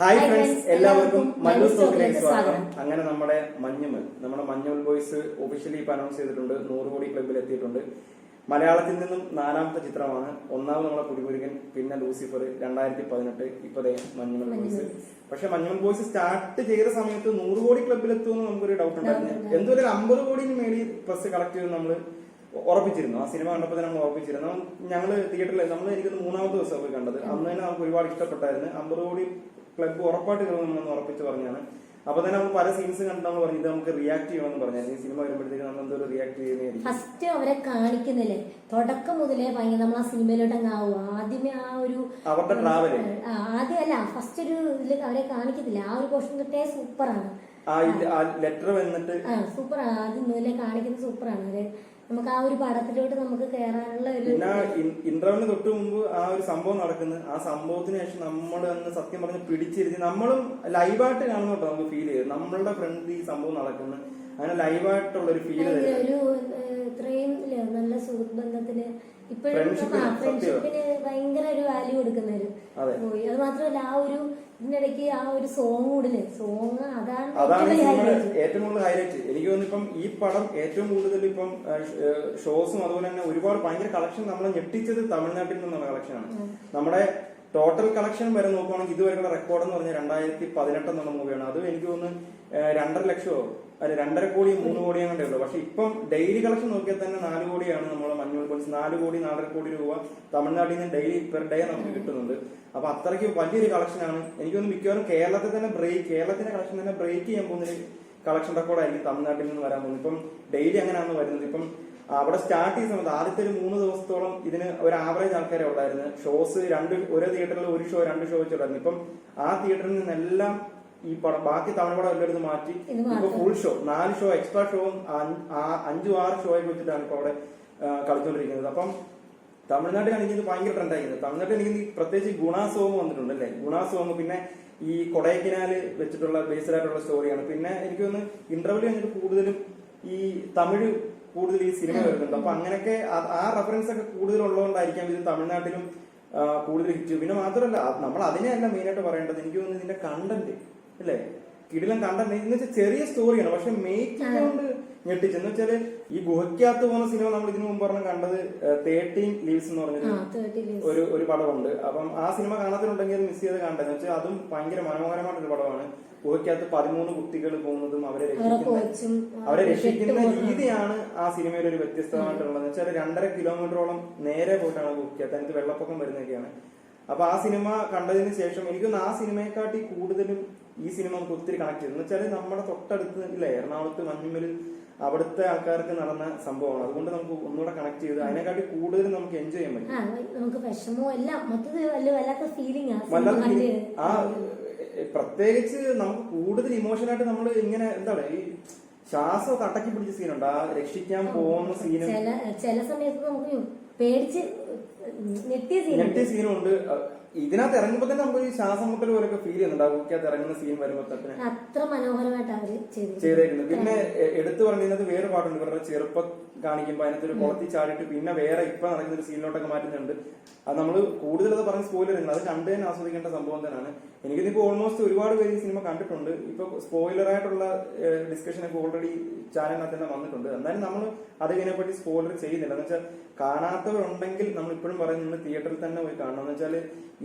Hi friends എല്ലാവർക്കും ടോക്കിലേക്ക് ടോക്കിലേക്ക് സ്വാഗതം. അങ്ങനെ നമ്മുടെ മഞ്ഞുമൽ നമ്മുടെ മഞ്ഞുമൽ ബോയ്സ് ഒഫീഷ്യലി ഇപ്പൊ അനൗൺസ് ചെയ്തിട്ടുണ്ട് നൂറ് കോടി ക്ലബിൽ എത്തിയിട്ടുണ്ട്. മലയാളത്തിൽ നിന്നും നാലാമത്തെ ചിത്രമാണ്. ഒന്നാമത് നമ്മുടെ പുലിപുരുകൻ പിന്നെ ലൂസിഫർ രണ്ടായിരത്തി പതിനെട്ട് ഇപ്പൊ ദേ മഞ്ഞുമൽ ബോയ്സ് പക്ഷെ മഞ്ഞുമൽ ബോയ്സ് സ്റ്റാർട്ട് ചെയ്ത സമയത്ത് നൂറ് കോടി ക്ലബിൽ എത്തുമെന്ന് നമുക്കൊരു ഡൗട്ട് ഉണ്ടായിരുന്നു. എന്തൊരു അമ്പത് കോടിന് മേടി പ്രസ് കളക്ട് ചെയ്ത് നമ്മൾ ഉറപ്പിച്ചിരുന്നു ആ സിനിമ കണ്ടപ്പോൾ തന്നെ നമ്മൾ ഉറപ്പിച്ചിരുന്നു ഞങ്ങൾ തിയേറ്ററിൽ നമ്മൾ എനിക്കൊന്ന് മൂന്നാമത്തെ ദിവസം പോയി കണ്ടത്. അന്ന് തന്നെ നമുക്ക് ഒരുപാട് ഇഷ്ടപ്പെട്ടായിരുന്നു. അമ്പത് കോടി ക്ലബ്ബ് ഉറപ്പായിട്ട് കയറും നമ്മളൊന്ന് ഉറപ്പിച്ച് പറഞ്ഞാണ്. അപ്പൊ തന്നെ നമ്മൾ പല സീൻസ് കണ്ടെന്ന് പറഞ്ഞു ഇത് നമുക്ക് റിയാക്ട് ചെയ്യണമെന്ന് പറഞ്ഞു. ഈ സിനിമ വരുമ്പോഴത്തേക്ക് നമ്മൾ എന്തോ റിയാക്ട് ചെയ്യുന്നതായിരിക്കും ഫസ്റ്റ് അവരെ കാണിക്കുന്നില്ലേ? തുടക്കം മുതലേ ഭയങ്കര നമ്മൾ ആ സിനിമയിലോട്ട് അങ്ങ് ആവും. ആദ്യമേ ആ ഒരു അവരുടെ ട്രാവൽ ആദ്യം അല്ല ഫസ്റ്റ് ഒരു ഇതിൽ അവരെ കാണിക്കുന്നില്ല ആ ഒരു പോർഷൻ തൊട്ടേ സൂപ്പറാണ് ആ ലെറ്റർ വന്നിട്ട് സൂപ്പറാണ് ആദ്യം മുതലേ കാണിക്കുന്നത് സൂപ്പറാണ് അവർ നമുക്ക് ആ ഒരു പടത്തിലോട്ട് നമുക്ക് കയറാനുള്ള ഒരു പിന്നെ ഇന്റർവ്യൂവിന് തൊട്ട് മുമ്പ് ആ ഒരു സംഭവം നടക്കുന്നത് ആ സംഭവത്തിന് ശേഷം നമ്മൾ അന്ന് സത്യം പറഞ്ഞ് പിടിച്ചിരുത്തി നമ്മളും ലൈവായിട്ട് കാണുന്ന കേട്ടോ നമുക്ക് ഫീൽ ചെയ്യും നമ്മളുടെ ഫ്രണ്ട് ഈ സംഭവം നടക്കുന്നത് അങ്ങനെ ലൈവായിട്ടുള്ള ഒരു ഫീൽ ഒരു തരും ഇപ്പോഴും Friendship ന് ഫ്രണ്ട്ഷിപ്പിന് ഭയങ്കര ഒരു വാല്യൂ അതെ. മാത്രമല്ല ആ ഒരു ഇതിനിടയ്ക്ക് ആ ഒരു സോങ് കൂടില്ലേ സോങ് അതാണ് ഏറ്റവും കൂടുതൽ ഹൈലൈറ്റ് എനിക്ക് തോന്നുന്നു ഇപ്പം ഈ പടം ഏറ്റവും കൂടുതൽ ഇപ്പം ഷോസും അതുപോലെ തന്നെ ഒരുപാട് ഭയങ്കര കളക്ഷൻ നമ്മളെ ഞെട്ടിച്ചത് തമിഴ്നാട്ടിൽ നിന്നുള്ള കളക്ഷനാണ് നമ്മുടെ ടോട്ടൽ കളക്ഷൻ വരെ നോക്കുവാണെങ്കിൽ ഇതുവരെയുള്ള റെക്കോർഡ് എന്ന് പറഞ്ഞാൽ രണ്ടായിരത്തി പതിനെട്ട് എന്നുള്ള മൂവിയാണ്. അത് എനിക്ക് തോന്നുന്നു രണ്ടര ലക്ഷമോ അല്ല രണ്ടര കോടി മൂന്ന് കോടി അങ്ങോട്ടേ ഉള്ളൂ. പക്ഷെ ഇപ്പം ഡെയിലി കളക്ഷൻ നോക്കിയാൽ തന്നെ നാല് കോടിയാണ് നമ്മളെ മഞ്ഞൾ പോലീസ് നാല് കോടി നാലര കോടി രൂപ തമിഴ്നാട്ടിൽ നിന്ന് ഡെയിലി പെർ ഡേ നമുക്ക് കിട്ടുന്നുണ്ട്. അപ്പൊ അത്രയ്ക്ക് വലിയൊരു കളക്ഷനാണ് എനിക്ക് തോന്നുന്നു മിക്കവാറും കേരളത്തിൽ തന്നെ ബ്രേക്ക് കേരളത്തിന്റെ കളക്ഷൻ തന്നെ ബ്രേക്ക് ചെയ്യാൻ പോകുന്നൊരു കളക്ഷൻ റെക്കോർഡായിരിക്കും തമിഴ്നാട്ടിൽ നിന്ന് വരാൻ പോകുന്നത്. ഇപ്പം ഡെയിലി അങ്ങനെയാണ് വരുന്നത്. ഇപ്പം അവിടെ സ്റ്റാർട്ട് ചെയ്യുന്ന സമയത്ത് ആദ്യത്തെ ഒരു മൂന്ന് ദിവസത്തോളം ഇതിന് ഒരു ആവറേജ് ആൾക്കാരെ ഉണ്ടായിരുന്നു ഷോസ് രണ്ട് ഒരു തിയേറ്ററിൽ ഒരു ഷോ രണ്ട് ഷോ വെച്ചുണ്ടായിരുന്നു ഇപ്പം ആ തിയേറ്ററിൽ നിന്നെല്ലാം ഈ പടം ബാക്കി തവണ പടം എല്ലായിടത്തും മാറ്റി. ഇപ്പൊ ഫുൾ ഷോ നാല് ഷോ എക്സ്ട്രാ ഷോ അഞ്ചും ആറ് ഷോ ആയി വെച്ചിട്ടാണ് ഇപ്പൊ അവിടെ കളിച്ചോണ്ടിരിക്കുന്നത്. അപ്പം തമിഴ്നാട്ടിൽ എനിക്ക് ഇത് ഭയങ്കര ട്രെൻഡായിരിക്കുന്നത് തമിഴ്നാട്ടിൽ എനിക്ക് പ്രത്യേകിച്ച് ഗുണാ സോങ് വന്നിട്ടുണ്ട് അല്ലേ? ഗുണാ സോങ് പിന്നെ ഈ കൊടൈക്കനാല് വെച്ചിട്ടുള്ള ബേസ്ഡ് ആയിട്ടുള്ള സ്റ്റോറിയാണ് പിന്നെ എനിക്ക് തോന്നുന്നു ഇന്റർവ്യൂ കഴിഞ്ഞിട്ട് കൂടുതലും ഈ തമിഴ് കൂടുതൽ ഈ സിനിമ വരുന്നുണ്ട്. അപ്പൊ അങ്ങനെയൊക്കെ ആ- റെഫറൻസ് ഒക്കെ കൂടുതൽ ഉള്ളതുകൊണ്ടായിരിക്കാം ഇത് തമിഴ്നാട്ടിലും കൂടുതൽ ഹിറ്റ് പിന്നെ മാത്രമല്ല നമ്മൾ അതിനെയല്ല മെയിൻ ആയിട്ട് പറയേണ്ടത്. എനിക്ക് തോന്നുന്നു ഇതിന്റെ കണ്ടന്റ് അല്ലേ? കിടിലം കണ്ടന്റ് എന്ന് വെച്ചാൽ ചെറിയ സ്റ്റോറിയാണ് പക്ഷെ മേക്കിംഗ് കൊണ്ട് ഞെട്ടിച്ചെന്ന് വെച്ചാൽ ഈ ഗുഹയ്ക്കകത്ത് പോകുന്ന സിനിമ നമ്മൾ ഇതിനു മുമ്പ് പറഞ്ഞ കണ്ടത് തേർട്ടീൻ ലീവ്സ് എന്ന് പറഞ്ഞൊരു ആ ഒരു ഒരു പടമുണ്ട്. അപ്പം ആ സിനിമ കാണാത്തിനുണ്ടെങ്കിൽ അത് മിസ് ചെയ്ത് കണ്ടെന്ന് വെച്ചാൽ അതും ഭയങ്കര മനോഹരമായിട്ടൊരു പടമാണ്. ഗുഹയ്ക്കകത്ത് പതിമൂന്ന് കുട്ടികൾ പോകുന്നതും അവരെ രക്ഷിക്കുന്ന അവരെ രക്ഷിക്കുന്ന രീതിയാണ് ആ സിനിമയിൽ ഒരു വ്യത്യസ്തമായിട്ടുള്ളത് വെച്ചാൽ രണ്ടര കിലോമീറ്ററോളം നേരെ പോയിട്ടാണ് ഗുഹയ്ക്കകത്ത്. എനിക്ക് വെള്ളപ്പൊക്കം വരുന്നതൊക്കെയാണ്. അപ്പൊ ആ സിനിമ കണ്ടതിന് ശേഷം എനിക്കൊന്ന് ആ സിനിമയെക്കാട്ടി കൂടുതലും ഈ സിനിമ നമുക്ക് ഒത്തിരി കണക്ട് ചെയ്തു. എന്ന് വെച്ചാൽ നമ്മുടെ തൊട്ടടുത്ത് ഇല്ലേ എറണാകുളത്ത് മഞ്ഞുമ്മൽ അവിടുത്തെ ആൾക്കാർക്ക് നടന്ന സംഭവമാണ്. അതുകൊണ്ട് നമുക്ക് ഒന്നുകൂടെ കണക്ട് ചെയ്ത് അതിനെക്കാട്ടി കൂടുതൽ നമുക്ക് എൻജോയ് ചെയ്യാൻ പറ്റും. നമുക്ക് വിഷമവും എല്ലാം മൊത്തത്തിൽ വലിയ വല്ലാത്ത ഫീലിംഗ്. ആ പ്രത്യേകിച്ച് നമുക്ക് കൂടുതൽ ഇമോഷനായിട്ട് നമ്മൾ ഇങ്ങനെ എന്താണ് ഈ ശ്വാസം അടക്കി പിടിച്ച സീനുണ്ട്. ആ രക്ഷിക്കാൻ പോകുന്ന സീനും ചില ചില സമയത്ത് നമുക്ക് പേടിച്ച് ഞെട്ടിയ സീൻ ഞെട്ടിയ സീനും ഉണ്ട് ഇതിനകത്ത് ഇറങ്ങുമ്പോ തന്നെ നമുക്ക് ഈ ശ്വാസം മുട്ടൽ പോലൊക്കെ ഫീൽ ചെയ്യുന്നുണ്ട്. ആ ഇറങ്ങുന്ന സീൻ വരുമ്പോ തന്നെ. അത്ര മനോഹരമായിട്ട് അവർ ചെയ്തിട്ടുണ്ട്. ചെയ്തേക്കുന്നത്. പിന്നെ എടുത്തു പറഞ്ഞിരുന്നത് വേറെ പാട്ടുണ്ട്. ഇവരുടെ ചെറുപ്പം കാണിക്കുമ്പോ അതിനകത്ത് ഒരു കുളത്തിൽ ചാടിയിട്ട് പിന്നെ വേറെ ഇപ്പൊ നടക്കുന്ന ഒരു സീനിലോട്ടൊക്കെ മാറ്റുന്നുണ്ട്. അത് നമ്മൾ കൂടുതൽ അത് പറഞ്ഞ് സ്പോയിലർ ഉണ്ട് അത് കണ്ടു തന്നെ ആസ്വദിക്കേണ്ട സംഭവം തന്നെയാണ്. എനിക്കിതിപ്പോ ഓൾമോസ്റ്റ് ഒരുപാട് പേര് ഈ സിനിമ കണ്ടിട്ടുണ്ട്. ഇപ്പൊ സ്പോയിലറായിട്ടുള്ള ഡിസ്കഷൻ ഒക്കെ ഓൾറെഡി ചാനലിനകത്ത് തന്നെ വന്നിട്ടുണ്ട്. എന്നാലും നമ്മൾ അത് ഇതിനെപ്പറ്റി സ്പോയിലർ ചെയ്യുന്നില്ല. എന്ന് വെച്ചാൽ കാണാത്തവരുണ്ടെങ്കിൽ നമ്മൾ ഇപ്പോഴും പറയുന്നത് തിയേറ്ററിൽ തന്നെ പോയി കാണണം. എന്ന് വെച്ചാൽ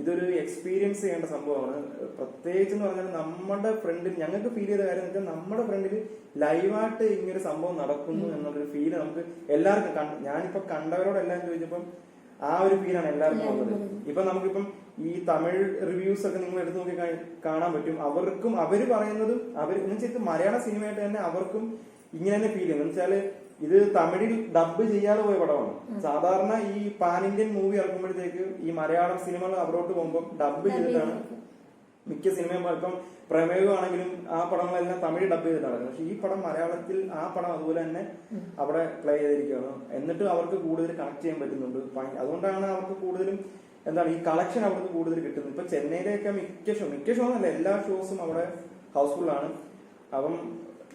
ഇതൊരു എക്സ്പീരിയൻസ് ചെയ്യേണ്ട സംഭവമാണ്. പ്രത്യേകിച്ച് എന്ന് പറഞ്ഞാൽ നമ്മുടെ ഫ്രണ്ടിൽ ഞങ്ങൾക്ക് ഫീൽ ചെയ്ത കാര്യം എന്ന് വെച്ചാൽ നമ്മുടെ ഫ്രണ്ടിൽ ലൈവായിട്ട് ഇങ്ങനൊരു സംഭവം നടക്കുന്നു എന്നുള്ളൊരു ഫീൽ നമുക്ക് എല്ലാവർക്കും കണ്ട- ഞാനിപ്പോ കണ്ടവരോടെല്ലാം ചോദിച്ചപ്പം ആ ഒരു ഫീലാണ് എല്ലാവർക്കും വന്നത് ഇപ്പൊ നമുക്കിപ്പം ഈ തമിഴ് റിവ്യൂസ് ഒക്കെ നിങ്ങൾ എടുത്തു നോക്കി കാണാൻ പറ്റും. അവർക്കും അവർ പറയുന്നതും അവർ എന്ന് വെച്ചാൽ മലയാള സിനിമയായിട്ട് തന്നെ അവർക്കും ഇങ്ങനെ തന്നെ ഫീൽ ചെയ്യുന്നു എന്ന് വെച്ചാൽ ഇത് തമിഴിൽ ഡബ് ചെയ്യാതെ പോയ പടമാണ്. സാധാരണ ഈ പാൻ ഇന്ത്യൻ മൂവി ഇറക്കുമ്പോഴത്തേക്ക് ഈ മലയാളം സിനിമകൾ അവിടോട്ട് പോകുമ്പോൾ ഡബ് ചെയ്തിട്ടാണ് മിക്ക സിനിമയും ഇപ്പം പ്രമേയമാണെങ്കിലും ആ പടങ്ങളെല്ലാം തമിഴ് ഡബ് ചെയ്തിട്ടാണ് പക്ഷെ ഈ പടം മലയാളത്തിൽ ആ പടം അതുപോലെ തന്നെ അവിടെ പ്ലേ ചെയ്തിരിക്കുകയാണ്. എന്നിട്ടും അവർക്ക് കൂടുതൽ കണക്ട് ചെയ്യാൻ പറ്റുന്നുണ്ട്. അതുകൊണ്ടാണ് അവർക്ക് കൂടുതലും എന്താണ് ഈ കളക്ഷൻ അവർക്ക് കൂടുതൽ കിട്ടുന്നത്. ഇപ്പൊ ചെന്നൈയിലെയൊക്കെ മിക്ക ഷോ മിക്ക ഷോ എന്നല്ല എല്ലാ ഷോസും അവിടെ ഹൗസ്ഫുള്ളാണ് അപ്പം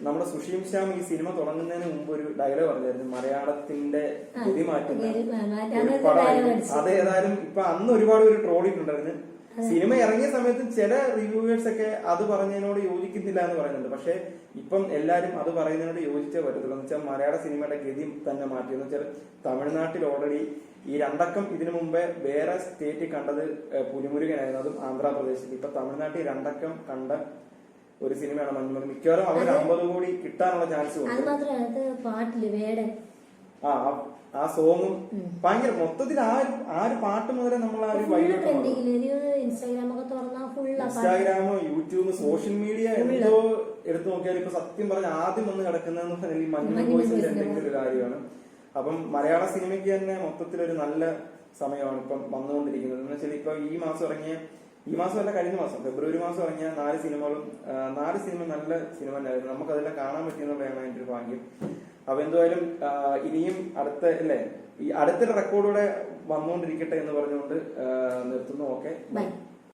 നമ്മുടെ സുഷീം ശ്യാം ഈ സിനിമ തുടങ്ങുന്നതിന് മുമ്പ് ഒരു ഡയലോഗ് പറഞ്ഞായിരുന്നു. മലയാളത്തിന്റെ ഗതി മാറ്റുന്ന ഒരു ഒരു പടമായിരുന്നു. അത് ഏതായാലും ഇപ്പൊ അന്ന് ഒരുപാട് പേര് ട്രോളിയിട്ടുണ്ടായിരുന്നു സിനിമ ഇറങ്ങിയ സമയത്ത് ചില റിവ്യൂവേഴ്സ് ഒക്കെ അത് പറഞ്ഞതിനോട് യോജിക്കുന്നില്ല എന്ന് പറയുന്നുണ്ട്. പക്ഷെ ഇപ്പം എല്ലാരും അത് പറയുന്നതിനോട് യോജിച്ചേ പറ്റത്തുള്ളൂ. എന്ന് വെച്ചാൽ മലയാള സിനിമയുടെ ഗതി തന്നെ മാറ്റി. എന്ന് വെച്ചാൽ തമിഴ്നാട്ടിൽ ഓൾറെഡി ഈ രണ്ടക്കം ഇതിനു മുമ്പേ വേറെ സ്റ്റേറ്റിൽ കണ്ടത് പുലിമുരുകനായിരുന്നു. അതും ആന്ധ്രാപ്രദേശിൽ. ഇപ്പൊ തമിഴ്നാട്ടിൽ രണ്ടക്കം കണ്ട ഒരു സിനിമയാണ് മഞ്ഞുമുറി മിക്കവാറും അവർ അമ്പത് കോടി കിട്ടാനുള്ള ചാൻസ് അത് ഉണ്ട് മാത്രമല്ല അത് പാട്ടിൽ വേടൻ. ആ ആ- സോങ്ങും ഭയങ്കര മൊത്തത്തിൽ ആ ഒരു ആ ഒരു പാട്ട് മുതലേ നമ്മൾ ആ ഒരു വൈകിട്ട് ഇൻസ്റ്റാഗ്രാമ് യൂട്യൂബ് സോഷ്യൽ മീഡിയ എന്തോ എടുത്തു നോക്കിയാൽ ഇപ്പൊ സത്യം പറഞ്ഞ ആദ്യം വന്ന് കിടക്കുന്നതെന്ന് പറഞ്ഞാൽ ഈ മഞ്ഞ എന്തെങ്കിലും ഒരു കാര്യമാണ്. അപ്പം മലയാള സിനിമയ്ക്ക് തന്നെ മൊത്തത്തിൽ ഒരു നല്ല സമയമാണ് ഇപ്പം വന്നുകൊണ്ടിരിക്കുന്നത്. എന്ന് വെച്ചാൽ ഇപ്പൊ ഈ മാസം ഇറങ്ങിയ ഈ മാസം അല്ല കഴിഞ്ഞ മാസം ഫെബ്രുവരി മാസം ഇറങ്ങിയ നാല് സിനിമകളും നാല് സിനിമ നല്ല സിനിമ തന്നെയായിരുന്നു. നമുക്കതെല്ലാം കാണാൻ പറ്റിയെന്നുള്ളതാണ് എന്റെ ഒരു ഭാഗ്യം. അപ്പൊ എന്തായാലും ഇനിയും അടുത്ത അല്ലേ ഈ അടുത്തൊരു റെക്കോർഡോടെ വന്നുകൊണ്ടിരിക്കട്ടെ എന്ന് പറഞ്ഞുകൊണ്ട് നിർത്തുന്നു. ഓക്കെ. ബൈ.